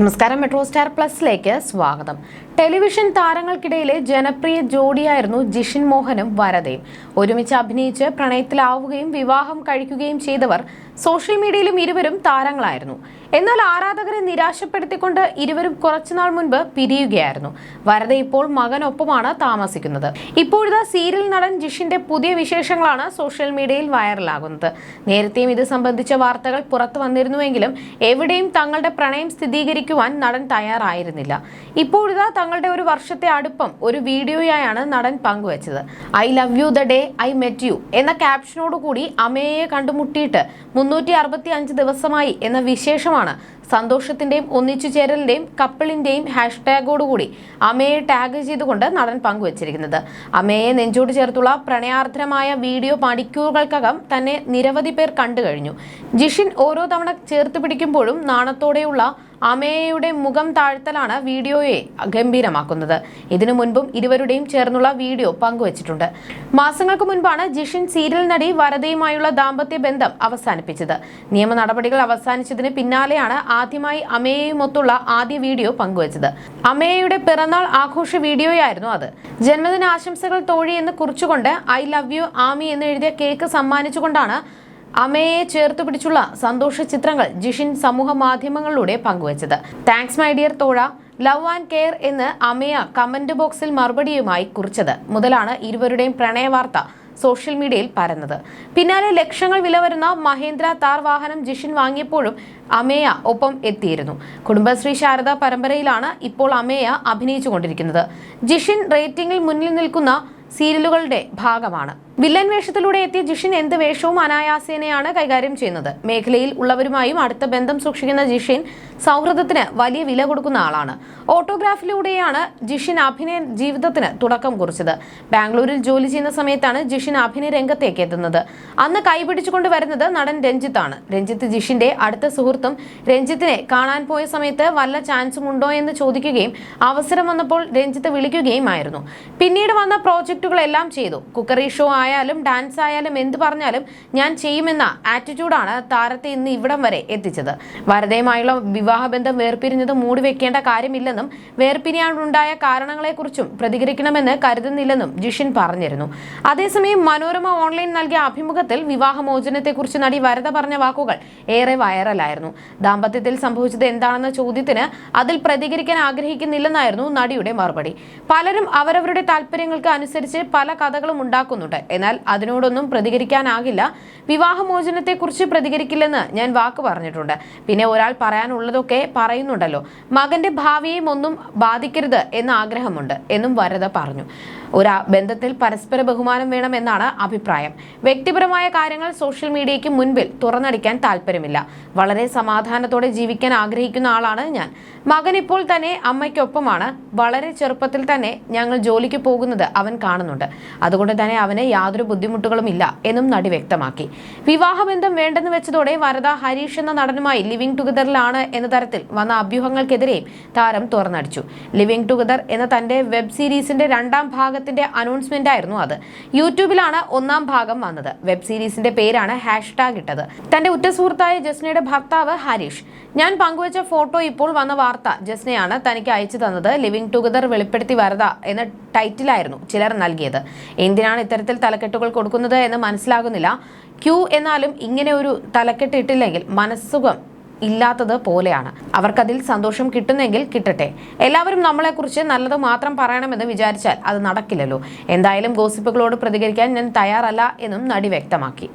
നമസ്കാരം metro star പ്ലസിലേക്ക് സ്വാഗതം. Television താരങ്ങൾക്കിടയിലെ ജനപ്രിയ ജോഡിയായിരുന്നു ജിഷിൻ മോഹനും വരദയും ഒരുമിച്ച് അഭിനയിച്ച് പ്രണയത്തിലാവുകയും വിവാഹം കഴിക്കുകയും ചെയ്തവർ സോഷ്യൽ മീഡിയയിലും ഇരുവരും താരങ്ങളായിരുന്നു. എന്നാൽ ആരാധകരെ നിരാശപ്പെടുത്തിക്കൊണ്ട് ഇരുവരും കുറച്ചുനാൾ മുൻപ് പിരിയുകയായിരുന്നു. വരദ ഇപ്പോൾ മകനൊപ്പമാണ് താമസിക്കുന്നത്. ഇപ്പോഴത്തെ സീരിയൽ നടൻ ജിഷിന്റെ പുതിയ വിശേഷങ്ങളാണ് സോഷ്യൽ മീഡിയയിൽ വൈറലാകുന്നത്. നേരത്തെയും ഇത് സംബന്ധിച്ച വാർത്തകൾ പുറത്തു വന്നിരുന്നുവെങ്കിലും എവിടെയും തങ്ങളുടെ പ്രണയം സ്ഥിരീകരിക്കുവാൻ നടൻ തയ്യാറായിരുന്നില്ല. ഇപ്പോഴത്തെ തങ്ങളുടെ ഒരു വർഷത്തെ അടുപ്പം ഒരു വീഡിയോയായാണ് നടൻ പങ്കുവച്ചത്. I love you the day I met you എന്ന ക്യാപ്ഷനോടുകൂടി അമ്മയെ കണ്ടുമുട്ടിയിട്ട് മുന്നൂറ്റി ദിവസമായി എന്ന വിശേഷമാണ് സന്തോഷത്തിന്റെയും ഒന്നിച്ചു ചേരലിന്റെയും കപ്പിളിന്റെയും ഹാഷ്ടാഗോടുകൂടി അമ്മയെ ടാഗ് ചെയ്തുകൊണ്ട് നടൻ പങ്കുവച്ചിരിക്കുന്നത്. അമ്മയെ നെഞ്ചോട് ചേർത്തുള്ള പ്രണയാർദ്രമായ വീഡിയോ മണിക്കൂറുകൾക്കകം തന്നെ നിരവധി പേർ കണ്ടു കഴിഞ്ഞു ജിഷിൻ ഓരോ തവണ ചേർത്ത് പിടിക്കുമ്പോഴും നാണത്തോടെയുള്ള അമേയയുടെ മുഖം താഴ്ത്തലാണ് വീഡിയോയെ ഗംഭീരമാക്കുന്നത്. ഇതിനു മുൻപും ഇരുവരുടെയും ചേർന്നുള്ള വീഡിയോ പങ്കുവച്ചിട്ടുണ്ട്. മാസങ്ങൾക്ക് മുൻപാണ് ജിഷിൻ സീരിയൽ നടി വരദയുമായുള്ള ദാമ്പത്യ ബന്ധം അവസാനിപ്പിച്ചത്. നിയമ നടപടികൾ അവസാനിച്ചതിന് പിന്നാലെയാണ് ആദ്യമായി അമേയുമൊത്തുള്ള ആദ്യ വീഡിയോ പങ്കുവച്ചത്. അമേയയുടെ പിറന്നാൾ ആഘോഷ വീഡിയോയായിരുന്നു അത്. ജന്മദിന ആശംസകൾ തോഴി എന്ന് കുറിച്ചുകൊണ്ട് ഐ ലവ് യു ആമി എന്ന് എഴുതിയ കേക്ക് സമ്മാനിച്ചുകൊണ്ടാണ് അമ്മയെ ചേർത്ത് പിടിച്ചുള്ള സന്തോഷ ചിത്രങ്ങൾ ജിഷിൻ സമൂഹ മാധ്യമങ്ങളിലൂടെ പങ്കുവച്ചത്. താങ്ക്സ് മൈ ഡിയർ തോഴ. ലവ് ആൻഡ് കെയർ എന്ന് അമയ കമന്റ് ബോക്സിൽ മറുപടിയുമായി കുറിച്ചത്. മുതലാണ് ഇരുവരുടെയും പ്രണയവാർത്ത സോഷ്യൽ മീഡിയയിൽ പരന്നത്. പിന്നാലെ ലക്ഷങ്ങൾ വില വരുന്ന മഹേന്ദ്ര താർ വാഹനം ജിഷിൻ വാങ്ങിയപ്പോഴും അമേയ ഒപ്പം എത്തിയിരുന്നു. കുടുംബശ്രീ ശാരദ പരമ്പരയിലാണ് ഇപ്പോൾ അമേയ അഭിനയിച്ചുകൊണ്ടിരിക്കുന്നത്. ജിഷിൻ റേറ്റിംഗിൽ മുന്നിൽ നിൽക്കുന്ന സീരിയലുകളുടെ ഭാഗമാണ്. വില്ലൻ വേഷത്തിലൂടെ എത്തിയ ജിഷിൻ എന്ത് വേഷവും അനായാസേനയാണ് കൈകാര്യം ചെയ്യുന്നത്. മേഖലയിൽ ഉള്ളവരുമായും അടുത്ത ബന്ധം സൂക്ഷിക്കുന്ന ജിഷിൻ സൗഹൃദത്തിന് വലിയ വില കൊടുക്കുന്ന ആളാണ്. ഓട്ടോഗ്രാഫിലൂടെയാണ് ജിഷിൻ അഭിനയ ജീവിതത്തിന് തുടക്കം കുറിച്ചത്. ബാംഗ്ലൂരിൽ ജോലി ചെയ്യുന്ന സമയത്താണ് ജിഷിൻ അഭിനയ രംഗത്തേക്ക് എത്തുന്നത്. അന്ന് കൈപിടിച്ചുകൊണ്ട് വരുന്നത് നടൻ രഞ്ജിത്താണ്. രഞ്ജിത്ത് ജിഷിന്റെ അടുത്ത സുഹൃത്തും രഞ്ജിത്തിനെ കാണാൻ പോയ സമയത്ത് വല്ല ചാൻസും ഉണ്ടോ എന്ന് ചോദിക്കുകയും അവസരം വന്നപ്പോൾ രഞ്ജിത്ത് വിളിക്കുകയും ആയിരുന്നു പിന്നീട് വന്ന പ്രോജക്റ്റുകളെല്ലാം ചെയ്തു. കുക്കറി ഷോ ആയാലും ഡാൻസ് ആയാലും എന്ത് പറഞ്ഞാലും ഞാൻ ചെയ്യുമെന്ന ആറ്റിറ്റ്യൂഡാണ് താരത്തെ ഇന്ന് ഇവിടം വരെ എത്തിച്ചത്. വരതയുമായുള്ള വിവാഹബന്ധം വേർപിരിഞ്ഞത് മൂടിവെക്കേണ്ട കാര്യമില്ലെന്നും വേർപിരിയാനുണ്ടായ കാരണങ്ങളെക്കുറിച്ചും പ്രതികരിക്കണമെന്ന് കരുതുന്നില്ലെന്നും ജിഷിൻ പറഞ്ഞിരുന്നു. അതേസമയം മനോരമ ഓൺലൈൻ നൽകിയ അഭിമുഖത്തിൽ വിവാഹമോചനത്തെക്കുറിച്ച് നടി വരത പറഞ്ഞ വാക്കുകൾ ഏറെ വൈറലായിരുന്നു. ദാമ്പത്യത്തിൽ സംഭവിച്ചത് എന്താണെന്ന ചോദ്യത്തിന് അതിൽ പ്രതികരിക്കാൻ ആഗ്രഹിക്കുന്നില്ലെന്നായിരുന്നു നടിയുടെ മറുപടി. പലരും അവരവരുടെ താല്പര്യങ്ങൾക്ക് അനുസരിച്ച് പല കഥകളും ഉണ്ടാക്കുന്നുണ്ട്. എന്നാൽ അതിനോടൊന്നും പ്രതികരിക്കാനാകില്ല. വിവാഹമോചനത്തെക്കുറിച്ച് പ്രതികരിക്കില്ലെന്ന് ഞാൻ വാക്ക് പറഞ്ഞിട്ടുണ്ട്. പിന്നെ ഒരാൾ പറയാനുള്ളതൊക്കെ പറയുന്നുണ്ടല്ലോ. മകന്റെ ഭാവിയെയും ഒന്നും ബാധിക്കരുത് എന്ന ആഗ്രഹമുണ്ട് എന്നും വരദ പറഞ്ഞു. ഒരു ബന്ധത്തിൽ പരസ്പര ബഹുമാനം വേണമെന്നാണ് അഭിപ്രായം. വ്യക്തിപരമായ കാര്യങ്ങൾ സോഷ്യൽ മീഡിയയ്ക്ക് മുൻപിൽ തുറന്നടിക്കാൻ താല്പര്യമില്ല. വളരെ സമാധാനത്തോടെ ജീവിക്കാൻ ആഗ്രഹിക്കുന്ന ആളാണ് ഞാൻ. മകൻ ഇപ്പോൾ തന്നെ അമ്മയ്ക്കൊപ്പമാണ്. വളരെ ചെറുപ്പത്തിൽ തന്നെ ഞങ്ങൾ ജോലിക്ക് പോകുന്നത് അവൻ കാണുന്നുണ്ട്. അതുകൊണ്ട് തന്നെ അവന് യാതൊരു ബുദ്ധിമുട്ടുകളും ഇല്ല എന്നും നടി വ്യക്തമാക്കി. വിവാഹബന്ധം വേണ്ടെന്ന് വെച്ചതോടെ വരദ ഹരീഷ് എന്ന നടനുമായി ലിവിംഗ് ടുഗദറിലാണ് എന്ന തരത്തിൽ വന്ന അഭ്യൂഹങ്ങൾക്കെതിരെയും താരം തുറന്നടിച്ചു. ലിവിംഗ് ടുഗദർ എന്ന തന്റെ വെബ് സീരീസിന്റെ രണ്ടാം ഭാഗത്തിന്റെ അനൗൺസ്മെന്റ് ആയിരുന്നു അത്. യൂട്യൂബിലാണ് ഒന്നാം ഭാഗം വന്നത്. വെബ് സീരീസിന്റെ പേരാണ് ഹാഷ് ടാഗ് ഇട്ടത്. തന്റെ ഉറ്റ സുഹൃത്തായ ജസ്നയുടെ ഭർത്താവ് ഹരീഷ്. ഞാൻ പങ്കുവച്ച ഫോട്ടോ ഇപ്പോൾ വന്ന വാർത്ത ജസ്നയാണ് തനിക്ക് അയച്ചു തന്നത്. ലിവിംഗ് ടുഗദർ വെളിപ്പെടുത്തി വരത എന്ന ടൈറ്റിലായിരുന്നു ചിലർ നൽകിയത്. എന്തിനാണ് ഇത്തരത്തിൽ തലക്കെട്ടുകൾ കൊടുക്കുന്നത് എന്ന് മനസ്സിലാകുന്നില്ല. ക്യൂ എന്നാലും ഇങ്ങനെ ഒരു തലക്കെട്ട് ഇട്ടില്ലെങ്കിൽ മനസ്സുഖം ഇല്ലാത്തത് പോലെയാണ്. അവർക്കതിൽ സന്തോഷം കിട്ടുന്നെങ്കിൽ കിട്ടട്ടെ. എല്ലാവരും നമ്മളെക്കുറിച്ച് നല്ലത് മാത്രം പറയണമെന്ന് വിചാരിച്ചാൽ അത് നടക്കില്ലല്ലോ. എന്തായാലും ഗോസിപ്പുകളോട് പ്രതികരിക്കാൻ ഞാൻ തയ്യാറല്ല എന്നും നടി വ്യക്തമാക്കി.